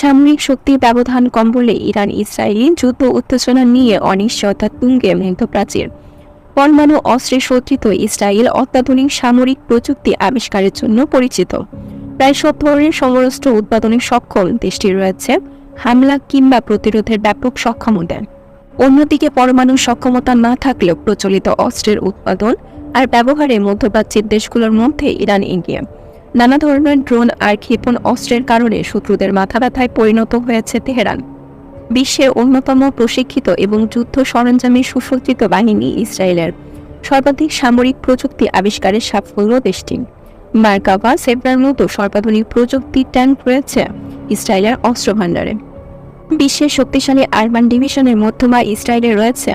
সামরিক শক্তির ব্যবধান কম বলে ইরান, ইসরায়েলি যুদ্ধ উত্তেজনা নিয়ে অনিশ্চয়তা তুঙ্গে মধ্যপ্রাচীর পরমাণু অস্ত্রে সজ্জিত ইসরায়েল অত্যাধুনিক সামরিক প্রযুক্তি আবিষ্কারের জন্য পরিচিত। প্রায় সব ধরনের সমরস্ত্র উৎপাদনে সক্ষম দেশটি রয়েছে, হামলা কিংবা প্রতিরোধের ব্যাপক সক্ষমতা অন্যদিকে পরমাণু সক্ষমতা না থাকলেও প্রচলিত অস্ত্রের উৎপাদন আর ব্যবহারে মধ্যপ্রাচ্যের দেশগুলোর মধ্যে ইরান এগিয়ে। নানা ধরনের ড্রোন আর ক্ষেপণ অস্ত্রের কারণে শত্রুদের মাথা ব্যথায় পরিণত হয়েছে তেহরান। বিশ্বের অন্যতম প্রশিক্ষিত এবং যুদ্ধ সরঞ্জামে সুসজ্জিত বাহিনী ইসরায়েলের সর্বাধিক সামরিক প্রযুক্তি আবিষ্কারের সাফল্য দেশটি। মার্কাভা সেব্রার মতো সর্বাধুনিক প্রযুক্তি ট্যাঙ্ক রয়েছে ইসরায়েলের অস্ত্র ভাণ্ডারে বিশ্বের শক্তিশালী আরবান ডিভিশনের মধ্যমা ইসরায়েলে রয়েছে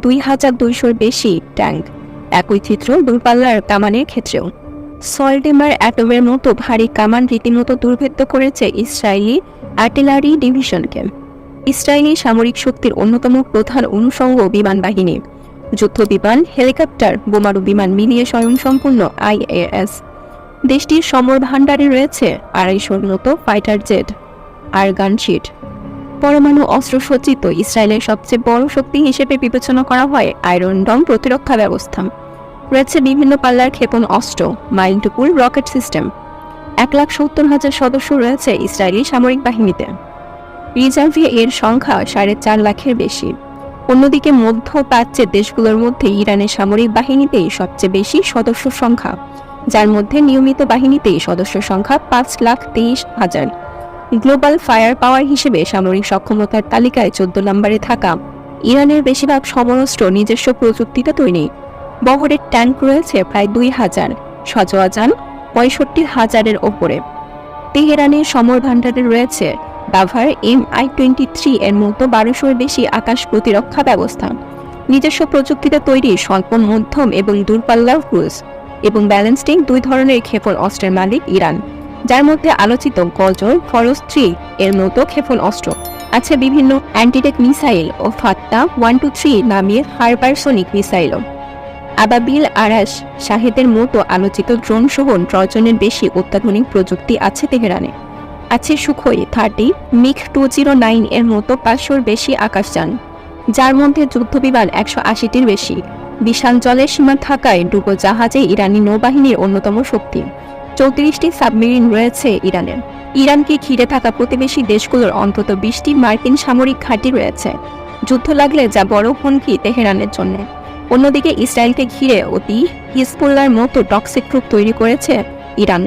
দুই হাজার দুইশোর বেশি ট্যাঙ্ক। একই চিত্র দূরপাল্লার কামানের ক্ষেত্রেও। সল্টেমার অ্যাটমের মতো ভারী কামান রীতিমতো দুর্ভেদ্য করেছে ইসরায়েলি আর্টিলারি ডিভিশনকে। ইসরায়েলি সামরিক শক্তির অন্যতম প্রধান অনুষঙ্গ বিমান বাহিনী। যুদ্ধ বিমান হেলিকপ্টার, বোমারু বিমান মিলিয়ে স্বয়ংসম্পূর্ণ আইএএস। দেশটির সমর ভাণ্ডারে রয়েছে আড়াইশোর মতো ফাইটার জেট আর গানশিট পরমাণু অস্ত্র সজ্জিত ইসরায়েলের সবচেয়ে বড় শক্তি হিসেবে বিবেচনা করা হয় আয়রন ডম প্রতিরক্ষা ব্যবস্থা। রয়েছে বিভিন্ন পাল্লার ক্ষেপণ অস্ত্র মাইলটুকুল রকেট সিস্টেম। এক লাখ সত্তর হাজার সদস্য রয়েছে ইসরায়েলি সামরিক বাহিনীতে। রিজার্ভে এর সংখ্যা সাড়ে চার লাখের বেশি। অন্যদিকে মধ্যপ্রাচ্যের দেশগুলোর মধ্যে ইরানের সামরিক বাহিনীতেই সবচেয়ে বেশি সদস্য সংখ্যা, যার মধ্যে নিয়মিত বাহিনীতেই সদস্য সংখ্যা পাঁচ লাখ তেইশ হাজার। গ্লোবাল ফায়ার পাওয়ার হিসেবে সামরিক সক্ষমতার তালিকায় চোদ্দ নম্বরে থাকা ইরানের বেশিরভাগ সমরস্ত্র নিজস্ব প্রযুক্তিতে তৈরি। বহরের ট্যাঙ্ক রয়েছে প্রায় দুই হাজার। সজোয়া যান পঁয়ষট্টি হাজারের ওপরে। তেহরানের সমর ভাণ্ডারে রয়েছে Bavar M I twenty three এর মতো বারোশোর বেশি আকাশ প্রতিরক্ষা ব্যবস্থা। নিজস্ব প্রযুক্তিতে তৈরি স্বল্প, মধ্যম এবং দূরপাল্লার ক্রুজ এবং ব্যালেন্সটিং দুই ধরনের ক্ষেপণ অস্ত্রের মালিক ইরান, যার মধ্যে আলোচিত গজল ফরস থ্রি এর মতো ক্ষেপণ অস্ত্র। আছে বিভিন্ন অ্যান্টিটেক মিসাইল ও ফাত্তা ওয়ান টু থ্রি নামের হারবারসনিক মিসাইলও। আবাবিল আরাস শাহেদের মতো আলোচিত ড্রোন সহ ডজনের বেশি অত্যাধুনিক প্রযুক্তি আছে তেহরানে। আছে Sukhoi thirty MiG two zero nine এর মতো পাঁচশোর বেশি আকাশযান, যার মধ্যে যুদ্ধবিমান একশো আশিটির বেশি। বিশাল জলের সীমা থাকায় ডুবো জাহাজে ইরানি নৌবাহিনীর অন্যতম শক্তি। চৌত্রিশটি সাবমেরিন রয়েছে ইরানের। ইরানকে ঘিরে থাকা প্রতিবেশী দেশগুলোর অন্তত বিশটি মার্কিন সামরিক ঘাঁটি রয়েছে। যুদ্ধ লাগলে যা বড় হুমকি তেহরানের জন্য। অন্যদিকে ইসরায়েলকে ঘিরে অতি হিজবুল্লার মতো টক্সিক গ্রুপ তৈরি করেছে ইরান।